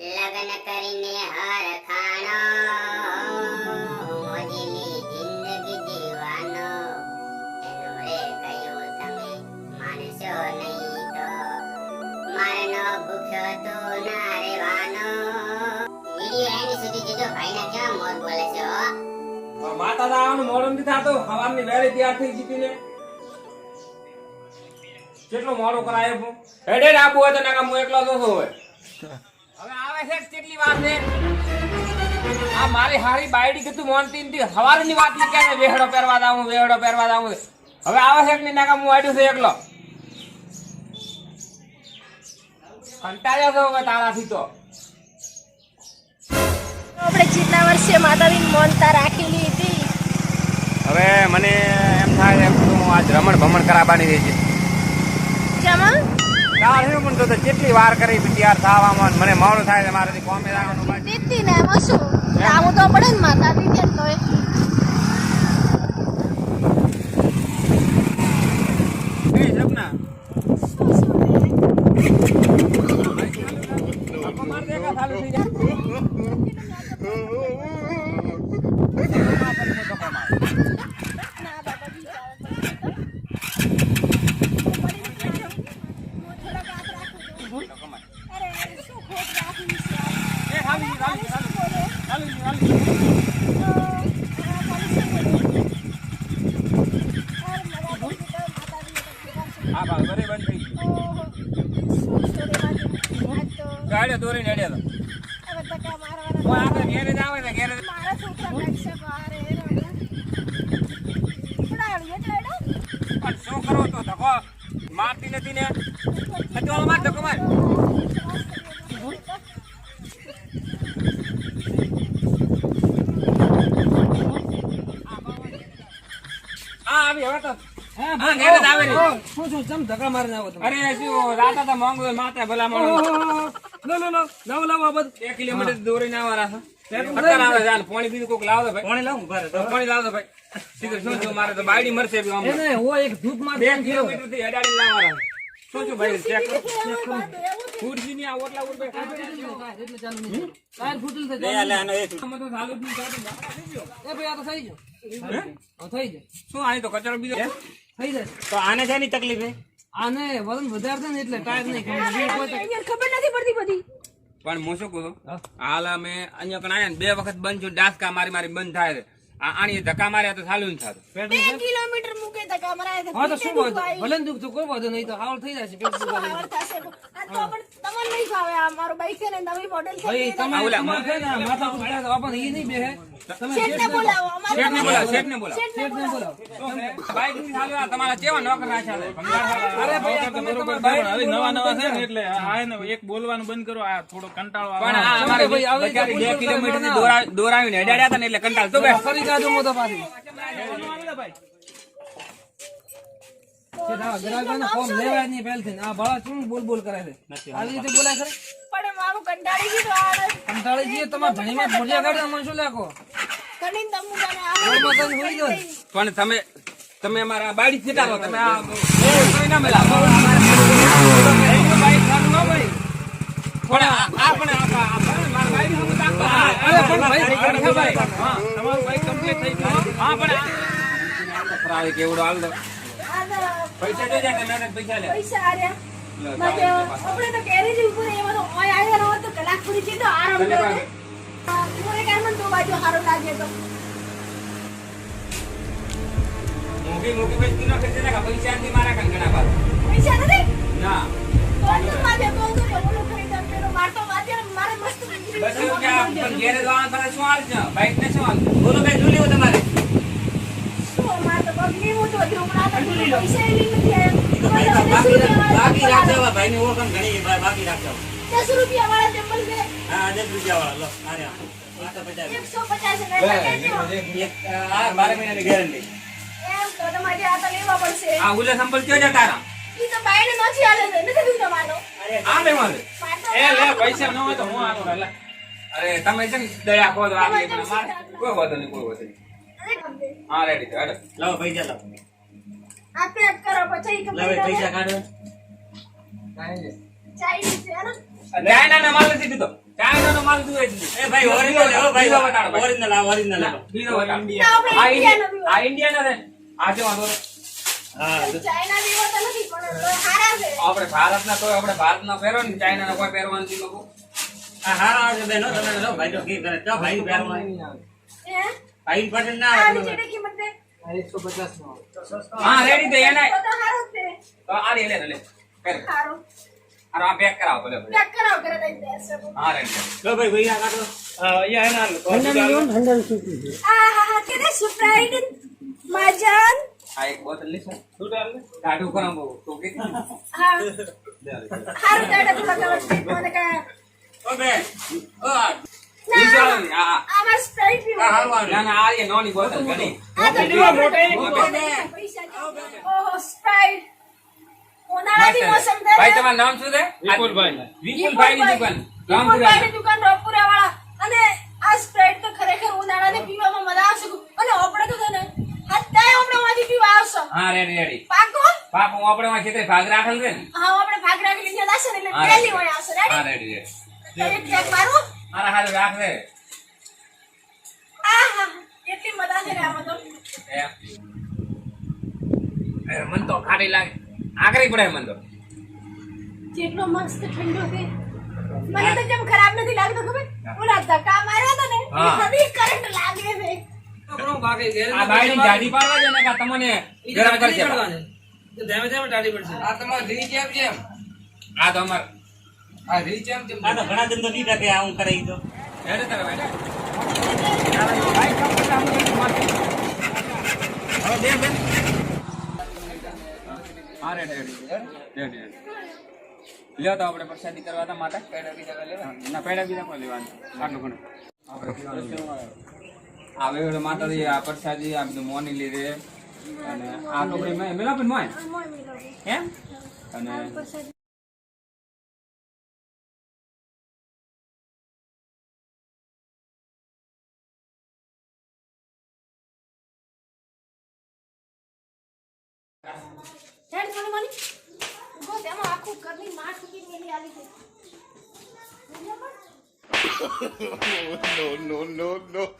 લગ્ન કરીને હાર ખાણો તો તો માતા દાવાનું મોડું નથી થતું હવાની વેરી તૈયાર થઈ જીતી ને કેટલો મોડો કરાયો હેડે આબુ હોય તો નાકા હું એકલો તો હોય. છે કેટલી વાર છે? આ મારી હારી બાયડી કીધું મોનતી નથી સવારની વાતની ક્યાં વેહડો પહેરવા દાવું વેહડો પહેરવા દાવું હવે આવે છે કે નાકા હું આડ્યું છે એકલો. કંટાળ્યો છો હવે તારાથી તો. આપણે જેટલા વર્ષે માતાજીની મોનતા રાખેલી હતી. હવે મને એમ થાય એમ હું આજ રમણ ભમણ કરાવવાની રહી છે. જેમાં યાર હું પણ તો તો કેટલી વાર કરી તૈયાર થવામાં? મને મોડું થાય છે મારાથી કોમે બાકી. દીધી ને એમાં શું આવું તો પડે ને માતા દીધી ને તોય એ. સપના આપો માર દે કા ચાલુ થઈ જાય ના બાબાજી અરે શું ખોટ રાખી છે એ ખાલી ખાલી શું બોલે ખાલી ખાલી તો આ પોલીસે બોલે અરે મારા બાબુજી તો માતાજીને તો ભેગા છે. હા બા ઘરે બંધ થઈ ગયું. તો ગાડે દોરી નડ્યા તો હવે ધક્કા હું મારવાના આપણે ઘેરે જ આવે ને ઘેરે મારા છોકરા એનો પણ શું કરો તો ધક્કો મારતી નથી ને? હજુ માર ધક્કો માર. આવી હવે તો. પાણી બીજું કોક લાવો પાણી લાવું પાણી લાવો ભાઈ. સીધું શું છું મારે તો બાયડી મરશે બી આમ. એને હોય એક ધૂપમાં બે કિલોમીટરથી અડાડીને લાવવાના શું છું ભાઈ? ચેક ખુરશી ની આ ઓટલા ઉપર ચાલુ થઈ ગયો. થઈ ગયો. શું આની તો કચરો બીજો થઈ જશે તો આને છે ની તકલીફ હે? આને વજન વધારે છે ને એટલે ટાયર નહીં ખબર. નથી પડતી બધી. પણ હું શું કહું? હાલ અમે અહીંયા કણ આયા બે વખત બંધ છું ડાસકા મારી મારી બંધ થાય છે. આ આની ધક્કા માર્યા તો સાલું નહીં બે કિલોમીટર મૂકે ધક્કા માર્યા હા તો શું બોલ. ભલે દુખ તો કોઈ વાંધો નહીં તો હાવળ થઈ જશે પેટ થશે. આ તો પણ તમને નહીં ભાવે આ મારો બાઈક છે ને નવી મોડેલ છે ભાઈ એ તો- ઓલા, ને માથા કૂટ તો આપણ ઈ નહીં બેહે. તમે શેઠને બોલાવો અમારે શેઠને બોલાવો શેઠને બોલાવો. શેઠને બોલાવો. બાઈકની સાલું આ તમારા કેવા નોકર રાખ્યા અરે ભાઈ તમે તમારા બાઈક હવે નવા નવા છે ને એટલે આ એને એક બોલવાનું બંધ કરો આ થોડો કંટાળો આવે. પણ આ અમારે ભાઈ, આવે રીતે બચારી બે બોલતો કિલોમીટર દોરા દોરાવીને અડાડ્યા હતા ને એટલે કંટાળો તો બે જાજો મોટા પાછી કે ના, ગ્રાહકોને ફોર્મ લેવાય નહીં પહેલથી. આ બાળા શું બોલ બોલ કરે છે આવી રીતે બોલાય ખરે પણ મારું કંટાળી ગયું. કંટાળી જઈએ તમારા ધણીમાં ભૂલ્યા કાઢે અમને શું લાગો. પણ તમે તમે અમારા બાડી ફીટાવો તમે આ કોઈ ના મેલાવો. પણ આ- અરે પણ ભાઈ, હા, ભાઈ. હા. તમારું બાઈક કમ્પ્લીટ થઈ ગયું હા, પણ આ- ફરાવી કેવડો હાલ દો. પૈસા દે જા કે મહેનત પૈસા લે પૈસા આર્યા. આપણે તો કેરી જ ઉપર એમાં તો ઓય આવ્યા ન તો કલાક પૂરી થઈ તો આરામ તને મને એક તો બાજુ લાગે તો મોંઘી મોંઘી વસ્તુ ન ને પૈસા નથી મારા કાન ઘણા બાર. પૈસા નથી ના તો તો બોલો કઈ જોઈ લેવું તમારે? શું બાકી રાખજો. ભાઈ ની ઘણી બા- બાકી રાખજો. દસ રૂપિયા વાળા ચંપલ છે હા દસ રૂપિયા વાળા લો આ રહ્યા. આ તો પચાસ. એકસો પચાસ રૂપિયા એક આ બાર મહિનાની ગેરંટી એમ તો તમારે આ તો લેવા પડશે. આ ઉલે સંપલ કયો છે તારા? એ તો બાયણે નથી હાલે નથી તમારો અરે હા બે મારે એ લે પૈસા ન હોય તો હું લે અરે તમે છે ને દયા ખો તો આપી મારે. કોઈ વાંધો નહીં કોઈ વાંધો નહીં. હા રેડી છે હેડો. લાવો પૈસા લાવો. આ પેક કરો પછી લાવો પૈસા કાઢો. ચાઇનીઝ છે ને ચાઇના ના માલ નથી દીધો ચાઇના ચાઇનાનો માલ જોઈએ નહીં. એ ભાઈ ઓરિજિનલ ભાઈ. ઓરિજિનલ આ ઓરિજિનલ ના, બીજો બતાડો. આ ઇન્ડિયાનો આ ઇન્ડિયન છે. આ જો વાંધો. નહીં. ભારત ના છે. આપણે ભારત ના આપણે પહેરો ને ચાઇનાના કોઈ પહેરવાનું નથી લોકો. આ હારા આવશે બેન તમે લો ભાઈ તો કી કરે ચો ભાઈ પહેરવા ભાઈ પટેલ ના આવે એકસો પચાસ નો હા રેડી તો એને તો તો સારું જ છે. તો આ લે લે લે કર સારું આ આ પેક કરાવો ભલે ભલે. કરાવો કરે હા રેડી. લો ભાઈ ભાઈ આ કાઢો આ હા હા કે દે સ્પ્રાઇટ માજન. આ એક બોટલ લેશે શું ડાલ કાઢું કરાવ બહુ તો કે હા. હારું દાડા તું લગાવ. મને કે ઓ બે. ઓ આમાં સ્પ્રાઇટ પીવો ના ના આ એ નોની બોટલ ઘણી. આ તો પૈસા ઓહો સ્પ્રાઇટ ઉનાળાની મોસમ છે ભાઈ તમારું નામ શું છે? વિપુલભાઈ. વિપુલભાઈ. ની દુકાન. રામપુરા વિપુલભાઈની દુકાન રામપુરા વાળા અને આ સ્પ્રાઇટ તો ખરેખર ઉનાળાને પીવામાં મજા આવશે અને આપણે તો છે ને અત્યારે આપણે માંથી પીવા આવશો હા રેડી રેડી પાકો પાપ હું આપણે માં ખેતરે ભાગ રાખેલ છે ને? હા આપણે ભાગ રાખેલી છે લાશે ને એટલે પહેલી વણ આવશે હા રેડી રેડી. રેડી એક ચેક મારું? હારા હારું રાખજે આહા કેટલી મજા છે આમાં તો. એ. મન તો ખાટી લાગે. આકરી પડે મન તો. જેટલો મસ્ત ઠંડો છે. મને તો જેમ ખરાબ નથી લાગતો ખબર? ઓલા ધક્કા માર્યા ને હા. હજી કરંટ લાગે છે. આપણો બાકી ઘેર આ બાયડી જાડી પાડવા છે ને તમને ગરમ કરશે. ધીમે ધીમે ટાઢી પડશે. આ તમારે રીચ જેમ જેમ આ તો આ રીચ એમ? જેમ આ તો ઘણા દિન તો દીધા કે આ હું કરાવી દો હેડે તારે ભાઈ. ભાઈ કામ કરતા હું એક માથે. હવે બે બેન. હા રેડી રેડી. Ready ready. લ્યો તો આપણે પ્રસાદી કરવા હતા માતા. પેડા બીજા લેવા? ના પેડા બીજા પણ લેવાનું. આટલું ઘણું. આવે માતાજી આ પ્રસાદી આ બધું મોની લીધે. અને આ ટોપડી મેં મેલા પણ મોય. એમ? અને હેડ મને મને ગો તેમાં આખું કરની માં સુધી મેલી આલી છે. No, no, no.